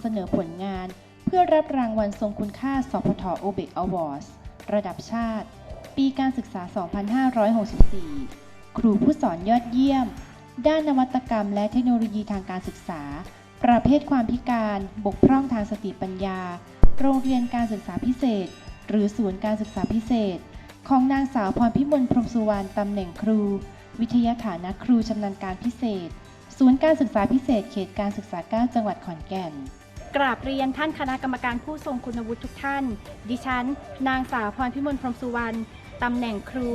ำเสนอผลงาน เพื่อรับรางวัลทรงคุณค่าสพทโอเบกอวอร์ดระดับชาติ ปีการศึกษา 2564 ครูผู้สอนยอดเยี่ยม ด้านนวัตกรรมและเทคโนโลยีทางการศึกษา ประเภทความพิการบกพร่องทางสติปัญญา โรงเรียนการศึกษาพิเศษ หรือศูนย์การศึกษาพิเศษ ของนางสาวพรพิมลพรหมสุวรรณตำแหน่งครู วิทยาฐานะครูชำนาญการพิเศษศูนย์การศึกษาพิเศษเขตการศึกษา 9 จังหวัดขอนแก่น กราบเรียนท่านคณะกรรมการผู้ทรงคุณวุฒิทุกท่าน ดิฉัน นางสาวพรพิมลพรหมสุวรรณตำแหน่งครู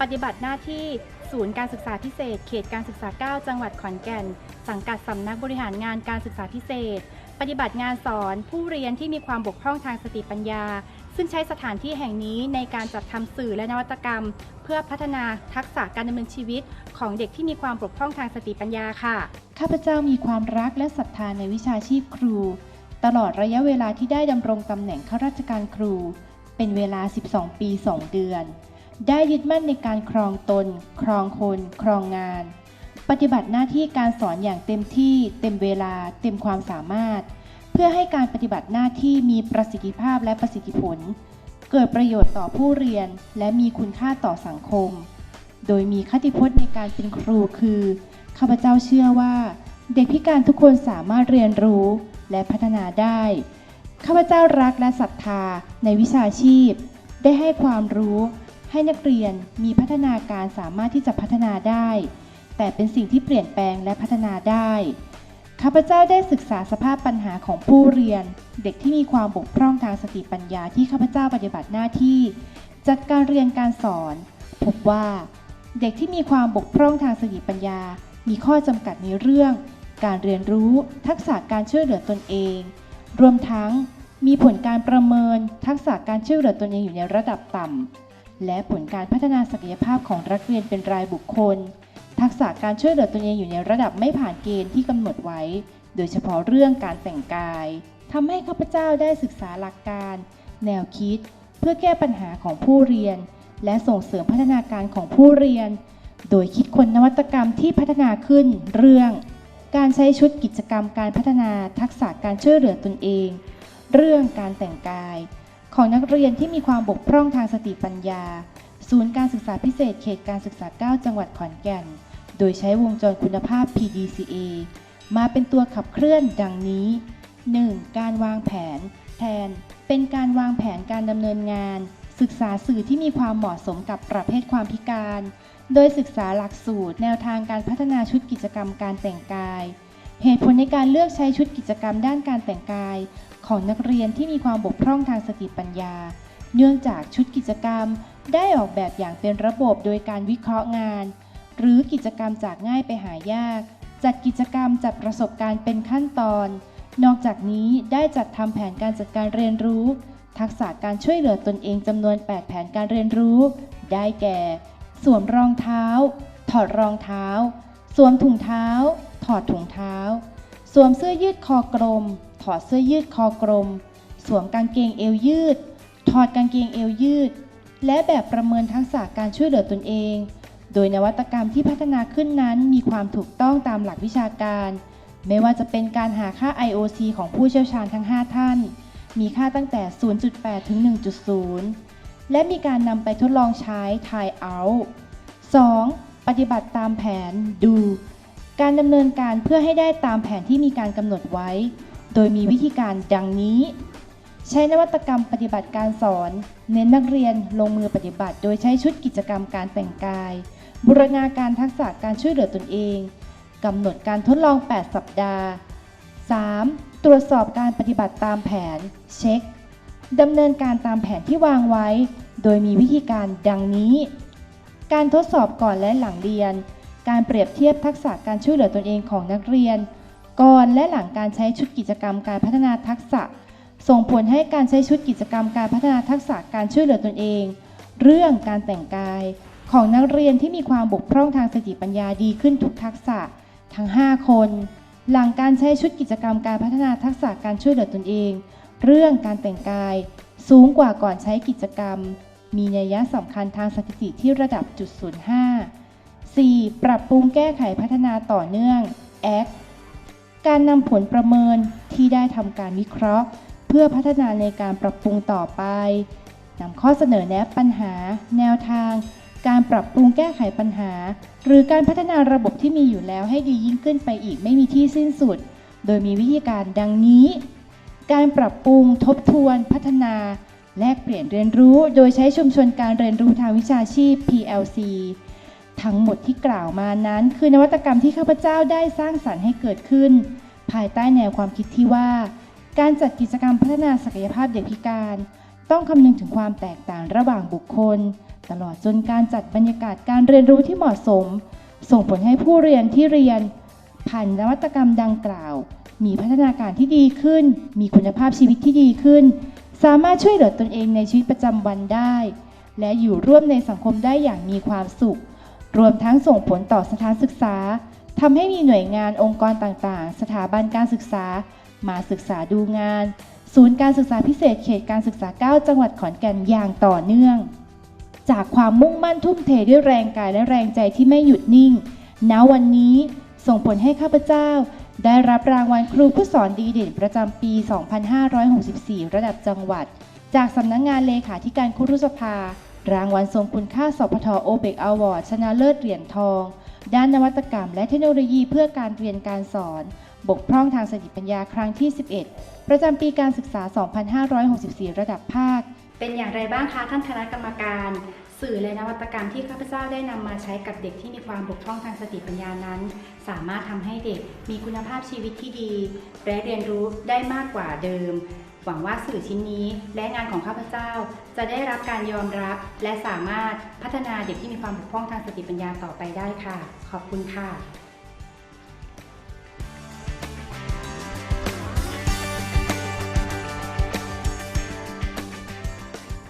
ปฏิบัติหน้าที่ศูนย์การศึกษาพิเศษ เขตการศึกษา 9 จังหวัดขอนแก่น สังกัดสำนักบริหารงานการศึกษาพิเศษ ปฏิบัติงานสอนผู้เรียนที่มีความบกพร่องทางสติปัญญา ซึ่งใช้สถานที่แห่งนี้ในการจัดทำสื่อและนวัตกรรม เพื่อพัฒนาทักษะการดำเนินชีวิต ของเด็กที่มีความบกพร่องทางสติปัญญาค่ะ ข้าพเจ้ามีความรักและศรัทธาในวิชาชีพครู ตลอดระยะเวลาที่ได้ดำรงตำแหน่งข้าราชการครู เป็นเวลา 12 ปี 2 เดือน ได้ยึดมั่นในการครองตน ครองคน ครองงาน ปฏิบัติหน้าที่การสอนอย่างเต็มที่ เต็มเวลา เต็มความสามารถ เพื่อให้การปฏิบัติหน้าที่มีประสิทธิภาพและประสิทธิผล เกิดประโยชน์ต่อผู้เรียน และมีคุณค่าต่อสังคม โดยมีคติพจน์ในการเป็นครูคือ ข้าพเจ้าเชื่อว่า เด็กพิการทุกคนสามารถเรียนรู้และพัฒนาได้ ข้าพเจ้ารักและศรัทธาในวิชาชีพ ได้ให้ความรู้ ให้นักเรียนมีพัฒนาการสามารถที่จะพัฒนาได้ แต่เป็นสิ่งที่เปลี่ยนแปลงและพัฒนาได้ ข้าพเจ้าได้ศึกษาสภาพปัญหาของผู้เรียน เด็กที่มีความบกพร่องทางสติปัญญาที่ข้าพเจ้าปฏิบัติหน้าที่ จัดการเรียนการสอน พบว่า เด็กที่มีความบกพร่องทางสติปัญญา มีข้อจำกัดในเรื่อง การเรียนรู้ทักษะการช่วยเหลือตนเอง รวมทั้งมีผลการประเมินทักษะการช่วยเหลือตนเองอยู่ในระดับต่ำ และผลการพัฒนาศักยภาพของนักเรียนเป็นรายบุคคล ทักษะการช่วยเหลือตนเองอยู่ในระดับไม่ผ่านเกณฑ์ที่กำหนดไว้ โดยเฉพาะเรื่องการแต่งกายทำให้ข้าพเจ้าได้ศึกษาหลักการ แนวคิด เพื่อแก้ปัญหาของผู้เรียน และส่งเสริมพัฒนาการของผู้เรียน โดยคิดค้นนวัตกรรมที่พัฒนาขึ้นเรื่อง การใช้ชุดกิจกรรมการพัฒนาทักษะการช่วยเหลือตนเอง เรื่องการแต่งกาย ของนักเรียนที่มีความบกพร่องทางสติปัญญา ศูนย์การศึกษาพิเศษเขตการศึกษา 9 จังหวัดขอนแก่น โดยใช้วงจรคุณภาพ PDCA มาเป็นตัวขับเคลื่อนดังนี้ 1. การวางแผน แทน เป็นการวางแผนการดำเนินงาน ศึกษาสื่อที่มีความเหมาะสมกับประเภทความพิการ โดยศึกษาหลักสูตร แนวทางการพัฒนาชุดกิจกรรมการแต่งกาย เหตุผลในการเลือกใช้ชุดกิจกรรมด้านการแต่งกาย ของนักเรียนที่มีความบกพร่องทางสติปัญญา เนื่องจากชุดกิจกรรมได้ออกแบบอย่างเป็นระบบโดยการวิเคราะห์งาน หรือกิจกรรมจากง่ายไปหายาก จัดกิจกรรมจัดประสบการณ์เป็นขั้นตอน นอกจากนี้ได้จัดทำแผนการจัดการเรียนรู้ ทักษะการช่วยเหลือตนเองจำนวน 8 แผนการเรียนรู้ ได้แก่ สวมรองเท้า ถอดรองเท้า สวมถุงเท้า ถอดถุงเท้า สวมเสื้อยืดคอกลม ถอดเสื้อยืดคอกลม สวมกางเกงเอวยืด ถอดกางเกงเอวยืด และแบบประเมินทักษะการช่วยเหลือตนเอง โดยนวัตกรรมที่พัฒนาขึ้นนั้นมีความถูกต้องตามหลักวิชาการ ไม่ว่าจะเป็นการหาค่า IOC ของผู้เชี่ยวชาญทั้ง 5 ท่าน มีค่าตั้งแต่ 0.8 ถึง 1.0 และมีการนำไปทดลองใช้ try out 2. ปฏิบัติตามแผน do การดำเนินการเพื่อให้ได้ตามแผนที่มีการกำหนดไว้ โดยมีวิธีการดังนี้ ใช้นวัตกรรมปฏิบัติการสอน เน้นนักเรียนลงมือปฏิบัติ โดยใช้ชุดกิจกรรมการแต่งกาย บูรณาการทักษะการช่วยเหลือตนเองกำหนดการทดลอง 8 สัปดาห์ 3. ตรวจสอบการปฏิบัติตามแผน เช็คดำเนินการตามแผนที่วางไว้ โดยมีวิธีการดังนี้ การทดสอบก่อนและหลังเรียน การเปรียบเทียบทักษะการช่วยเหลือตนเองของนักเรียน ก่อนและหลังการใช้ชุดกิจกรรมการพัฒนาทักษะ ส่งผลให้การใช้ชุดกิจกรรมการพัฒนาทักษะการช่วยเหลือตนเอง เรื่องการแต่งกาย ของนักเรียนที่มีความบกพร่องทางสติปัญญาดีขึ้นทุกทักษะ ทั้ง 5 คน หลังการใช้ชุดกิจกรรมการพัฒนาทักษะการช่วยเหลือตนเอง เรื่องการแต่งกาย สูงกว่าก่อนใช้กิจกรรม มีนัยยะสำคัญทางสถิติที่ระดับจุด05 4. ปรับปรุงแก้ไขพัฒนาต่อเนื่อง ACT การนำผลประเมินที่ได้ทำการวิเคราะห์ เพื่อพัฒนาในการปรับปรุงต่อไปนำข้อเสนอแนะปัญหา แนวทาง การปรับปรุงแก้ไขปัญหา หรือการพัฒนาระบบที่มีอยู่แล้วให้ดียิ่งขึ้นไปอีกไม่มีที่สิ้นสุด โดยมีวิธีการดังนี้ การปรับปรุงทบทวน พัฒนา แลกเปลี่ยนเรียนรู้ โดยใช้ชุมชนการเรียนรู้ทางวิชาชีพ PLC ทั้งหมดที่กล่าวมานั้น คือนวัตกรรมที่ข้าพเจ้าได้สร้างสรรค์ให้เกิดขึ้น ภายใต้แนวความคิดที่ว่า การจัดกิจกรรมพัฒนาศักยภาพเด็กพิการ ต้องคำนึงถึงความแตกต่างระหว่างบุคคล ตลอดจนการจัดบรรยากาศการเรียนรู้ที่เหมาะสม ส่งผลให้ผู้เรียนที่เรียน ผ่านนวัตกรรมดังกล่าว มีพัฒนาการที่ดีขึ้น มีคุณภาพชีวิตที่ดีขึ้น สามารถช่วยเหลือตนเองในชีวิตประจำวันได้ และอยู่ร่วมในสังคมได้อย่างมีความสุข รวมทั้งส่งผลต่อสถานศึกษาทำให้มีหน่วยงานองค์กรต่างๆ สถาบันการศึกษา มาศึกษาดูงาน ศูนย์การศึกษาพิเศษเขตการศึกษา 9 จังหวัดขอนแก่นอย่างต่อเนื่อง จากความมุ่งมั่นทุ่มเทด้วยแรงกายและแรงใจที่ไม่หยุดนิ่ง ณ วันนี้ส่งผลให้ข้าพเจ้า ได้รับรางวัลครูผู้สอนดีเด่นประจำปี 2564 ระดับจังหวัด จากสำนักงงานเลขาธิการครุสภา รางวัลทรงคุณค่าสพทโอเบกอวอร์ดชนะเลิศเหรียญทอง ด้านนวัตกรรม และเทคโนโลยีเพื่อการเรียนการสอน บกพร่องทางสติปัญญาครั้งที่ 11 ประจำปีการศึกษา 2564 ระดับภาค เป็นอย่างไรบ้างคะท่านคณะกรรมการ สื่อและนวัตกรรมที่ข้าพเจ้าได้นำมาใช้กับเด็กที่มีความบกพร่องทางสติปัญญานั้น สามารถทำให้เด็กมีคุณภาพชีวิตที่ดีและเรียนรู้ได้มากกว่าเดิม หวังว่าสื่อชิ้นนี้และงานของข้าพเจ้า จะได้รับการยอมรับ และสามารถพัฒนาเด็กที่มีความบกพร่องทางสติปัญญาต่อไปได้ค่ะ ขอบคุณค่ะ